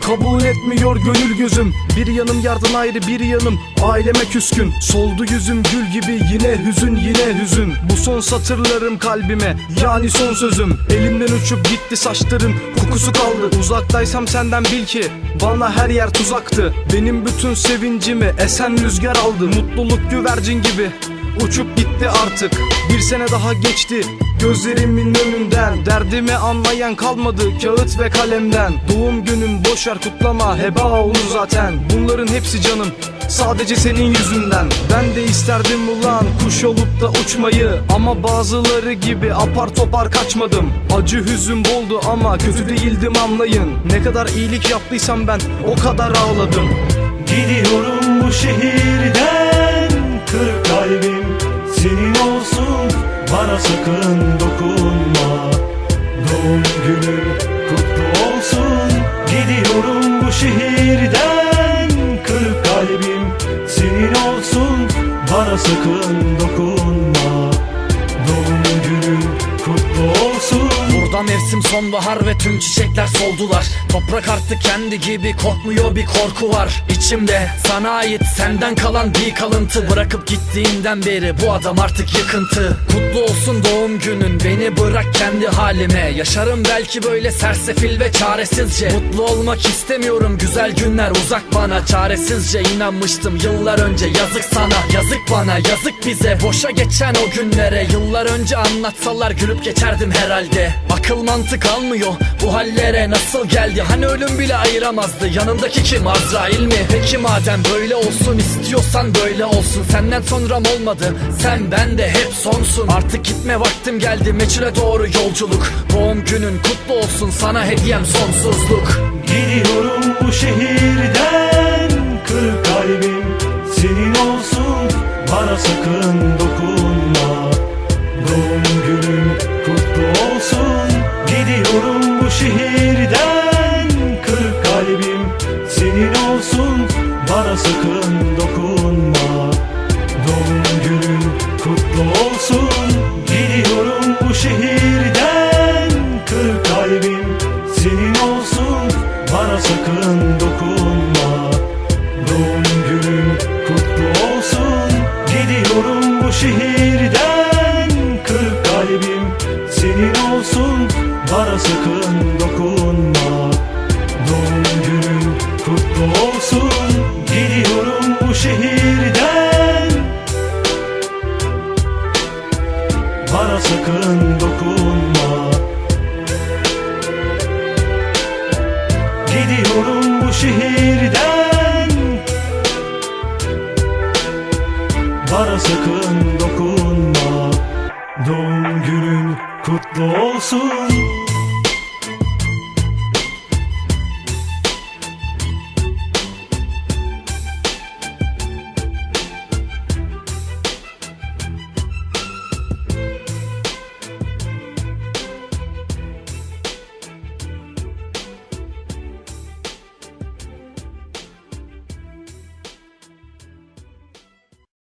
kabul etmiyor gönül gözüm. Bir yanım yardan ayrı bir yanım aileme küskün. Soldu yüzüm gül gibi yine hüzün yine hüzün. Bu son satırlarım kalbime yani son sözüm. Elimden uçup gitti saçların kokusu kaldı. Uzaktaysam senden bil ki bana her yer tuzaktı. Benim bütün sevincimi esen rüzgar aldı. Mutluluk güvercin gibi uçup gitti artık. Bir sene daha geçti gözlerimin önünden Derdimi anlayan kalmadı kağıt ve kalemden. Doğum günüm boşver kutlama heba olur zaten. Bunların hepsi canım sadece senin yüzünden. Ben de isterdim ulan kuş olup da uçmayı Ama bazıları gibi apar topar kaçmadım. Acı hüzün boldu ama kötü değildim anlayın. Ne kadar iyilik yaptıysam ben o kadar ağladım. Gidiyorum bu şehirden sakın dokunma. Doğum günün kutlu olsun. Burada mevsim sonbahar ve tüm çiçekler soldular. Toprak artık kendi gibi korkmuyor bir korku var İçimde. Sana ait senden kalan bir kalıntı. Bırakıp gittiğinden beri bu adam artık yıkıntı. Kutlu olsun doğum günün beni bırak kendi halime. Yaşarım belki böyle sersefil ve çaresizce. Mutlu olmak istemiyorum güzel günler uzak bana. Çaresizce inanmıştım yıllar önce yazık sana. Yazık bana yazık bize. Boşa geçen o günlere Yıllar önce anlatsalar gülüp geçerdim herhalde. Akıl mantık almıyor bu hallere nasıl geldi? Hani ölüm bile ayıramazdı. Yanındaki kim? Azrail mi? Peki madem böyle olsun istiyorsan böyle olsun. Senden sonram olmadı. Sen bende hep sonsun. Artık gitme vaktim geldi. Meçhule doğru yolculuk. Doğum günün kutlu olsun. Sana hediyem sonsuzluk. Gidiyorum bu şehirden. Kırık kalbim senin olsun. Bana sakın dokunma bu şehirden Kırık kalbim. Senin olsun Bana sakın dokunma. Doğum günün kutlu olsun. Gidiyorum bu şehirden. Kırık kalbim senin olsun Bana sakın dokunma. Doğum günün kutlu olsun. Gidiyorum bu şehirden sakın dokunma. Gidiyorum bu şehirden. Bana sakın dokunma. Doğum günün kutlu olsun